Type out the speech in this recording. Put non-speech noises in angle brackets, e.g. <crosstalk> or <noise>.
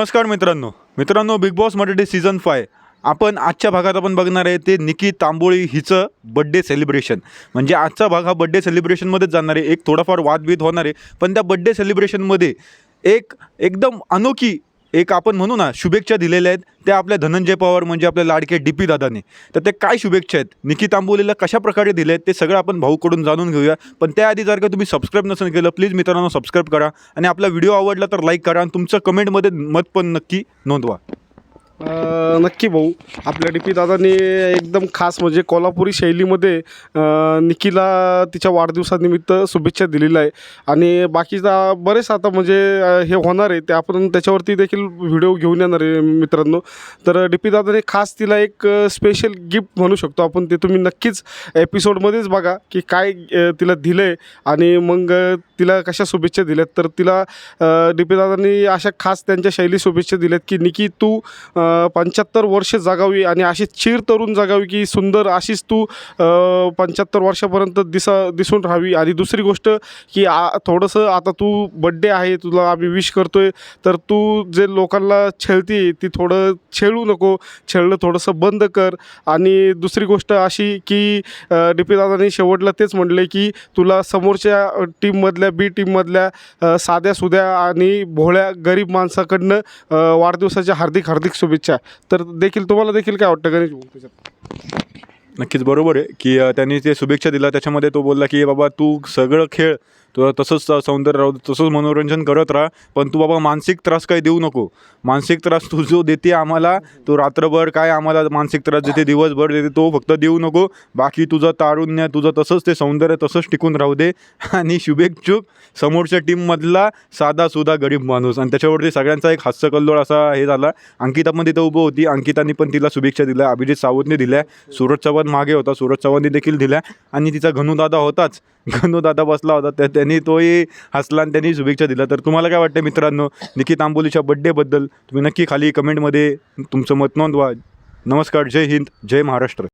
नमस्कार मित्रांनो. मित्रांनो Bigg Boss Marathi season five आपण आजच्या भागात आपण बघणार आहे ते निकी तांबोळी हिचं बड्डे सेलिब्रेशन म्हणजे आजचा भाग हा बड्डे सेलिब्रेशनमध्येच जाणार आहे. एक थोडाफार वादविद होणार आहे. पण त्या बड्डे सेलिब्रेशनमध्ये एक एकदम अनोखी एक आपण म्हणू ना शुभेच्छा दिलेल्या आहेत. त्या आपल्या धनंजय पवार म्हणजे आपल्या लाडके डी पी दादाने. तर ते काय शुभेच्छा आहेत? निकी आंबोलीला कशा प्रकारे दिले आहेत ते सगळं आपण भाऊकडून जाणून घेऊया. पण त्याआधी जर का तुम्ही सबस्क्राईब नसेल केलं प्लीज मित्रांनो सबस्क्राईब करा. आणि आपला व्हिडिओ आवडला तर लाईक करा आणि तुमचं कमेंटमध्ये मत पण नक्की नोंदवा. नक्की भाऊ. आपल्या डी पी दादांनी एकदम खास म्हणजे कोल्हापुरी शैलीमध्ये निकीला तिच्या वाढदिवसानिमित्त शुभेच्छा दिलेल्या आहे आणि बाकीचा बरेच आता म्हणजे हे होणार आहे. ते आपण त्याच्यावरती देखील व्हिडिओ घेऊन येणार आहे मित्रांनो. तर डी पी दादाने खास तिला एक स्पेशल गिफ्ट म्हणू शकतो आपण. ते तुम्ही नक्कीच एपिसोडमध्येच बघा की काय तिला दिलं आहे आणि मग तिला कशा शुभेच्छा दिल्यात. तर तिला डी पी दादांनी अशा खास त्यांच्या शैली शुभेच्छा दिल्यात की निकी तू पंच्याहत्तर वर्ष जगावी आणि अशी चीर तरुण जगावी की सुंदर अशीच तू पंच्याहत्तर वर्षापर्यंत दिसा दिसून राहावी. आणि दुसरी गोष्ट की आ थोडंसं आता तू बड्डे आहे तुला आम्ही विश करतोय तर तू जे लोकांना छेळती ती थोडं छेळू नको. छेळणं थोडंसं बंद कर. आणि दुसरी गोष्ट अशी की डी दादांनी शेवटला तेच म्हटले की तुला समोरच्या टीममधल्या बी टीममधल्या साध्या सुध्या आणि भोळ्या गरीब माणसाकडनं वाढदिवसाच्या हार्दिक हार्दिक शुभेच्छा. तर देखील तुम्हाला देखील काय वाटतं गणेश भाऊ त्याच्यात नक्कीच बरोबर आहे. की त्यांनी ते शुभेच्छा दिला त्याच्यामध्ये तो बोलला की बाबा तू सगळं खेळ तुला तसंच सौंदर्य राहू तसंच मनोरंजन करत राहा पण तू बाबा मानसिक त्रास काही देऊ नको. मानसिक त्रास तू जो देते आम्हाला तो रात्रभर काय आम्हाला मानसिक त्रास देते दिवसभर देते तो फक्त देऊ नको. बाकी तुझं तारुण्य तुझं तसंच ते सौंदर्य तसंच टिकून राहू दे. <laughs> आणि शुभेच्छुक समोरच्या टीममधला साधा सुधा गरीब माणूस. आणि त्याच्यावरती सगळ्यांचा एक हास्यकल्लोळ असा हे झाला. अंकिता पण तिथं उभं होती. अंकितानी पण तिला शुभेच्छा दिल्या. अभिजित सावंतने दिल्या. सूरज चव्हाण मागे होता सूरज चव्हाणने देखील दिल्या. आणि तिचा गणूदादा होताच. गणूदादा बसला होता. त्या त्यांनी तोही हसला आणि त्यांनी शुभेच्छा दिल्या. तर तुम्हाला काय वाटतं मित्रांनो निकी आंबोलीच्या बड्डेबद्दल तुम्ही नक्की खाली कमेंटमध्ये तुमचं मत नोंदवा. नमस्कार. जय हिंद. जय महाराष्ट्र.